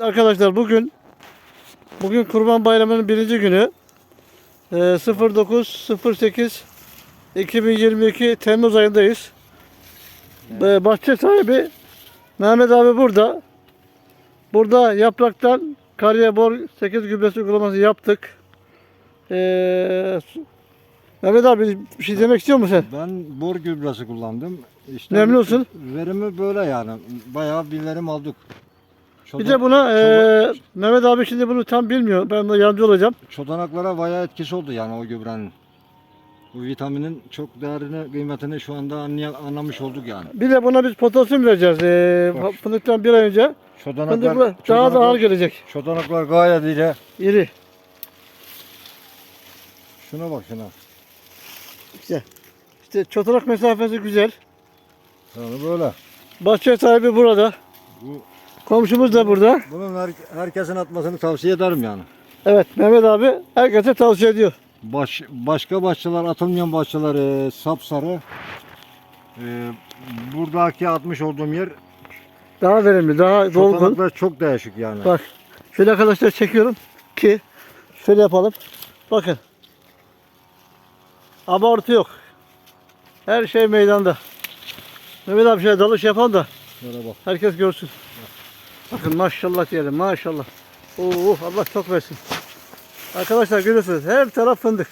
Arkadaşlar bugün bugün Kurban Bayramı'nın birinci günü Ee, 09.08 2022 Temmuz ayındayız. Ee, bahçe sahibi Mehmet abi burada. Burada yapraktan karya bor 8 gübresi uygulaması yaptık. Ee, Mehmet abi bir şey demek istiyor musun sen? Ben bor gübresi kullandım. İşte Memnunsun. Verimi böyle yani. Bayağı bir verim aldık. Bir de buna e, çoban- Mehmet abi şimdi bunu tam bilmiyor. Ben de yardımcı olacağım. çodanaklara bayağı etkisi oldu yani o gübrenin. Bu vitaminin çok değerini, kıymetini şu anda anlay- anlamış olduk yani. Bir de buna biz potasyum vereceğiz. Bak. fındıktan bir ay önce. Çodanaklar, Fındıklı daha da ağır gelecek. çodanaklar gayet iyi. İri. Şuna bak şuna. İşte, işte çotanak mesafesi güzel. Yani böyle. Bahçe sahibi burada. Bu, Komşumuz da burada. bunun her, herkesin atmasını tavsiye ederim yani. Evet Mehmet abi herkese tavsiye ediyor. Baş, başka bahçeler, atılmayan bahçeler e, sapsarı. E, buradaki atmış olduğum yer Daha verimli, daha dolgun. çok değişik yani. Bak şöyle arkadaşlar çekiyorum ki şöyle yapalım. Bakın. Abartı yok. Her şey meydanda. Mehmet abi şöyle dalış yapan da bak. herkes görsün. Bakın maşallah diyelim maşallah. Oo Allah çok versin. Arkadaşlar görüyorsunuz her taraf fındık.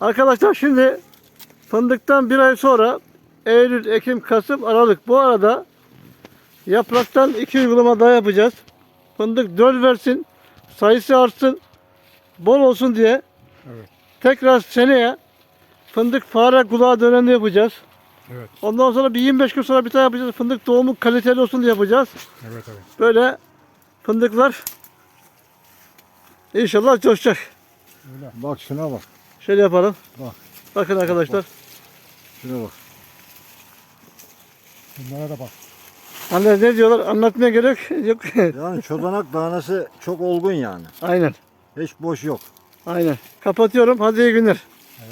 Arkadaşlar şimdi fındıktan bir ay sonra Eylül, Ekim, Kasım, Aralık. Bu arada yapraktan iki uygulama daha yapacağız. Fındık döl versin, sayısı artsın, bol olsun diye. Evet. Tekrar seneye fındık fare kulağı döneminde yapacağız. Evet. Ondan sonra bir 25 gün sonra bir daha yapacağız. Fındık doğumu kaliteli olsun diye yapacağız. Evet evet. Böyle fındıklar inşallah coşacak. Bak şuna bak. Şöyle yapalım. Bak. Bakın arkadaşlar. Şuna bak. Bunlara da bak. Anne ne diyorlar? Anlatmaya gerek yok. Yani çodanak tanesi çok olgun yani. aynen. Hiç boş yok. Aynen. Kapatıyorum. Hadi iyi günler.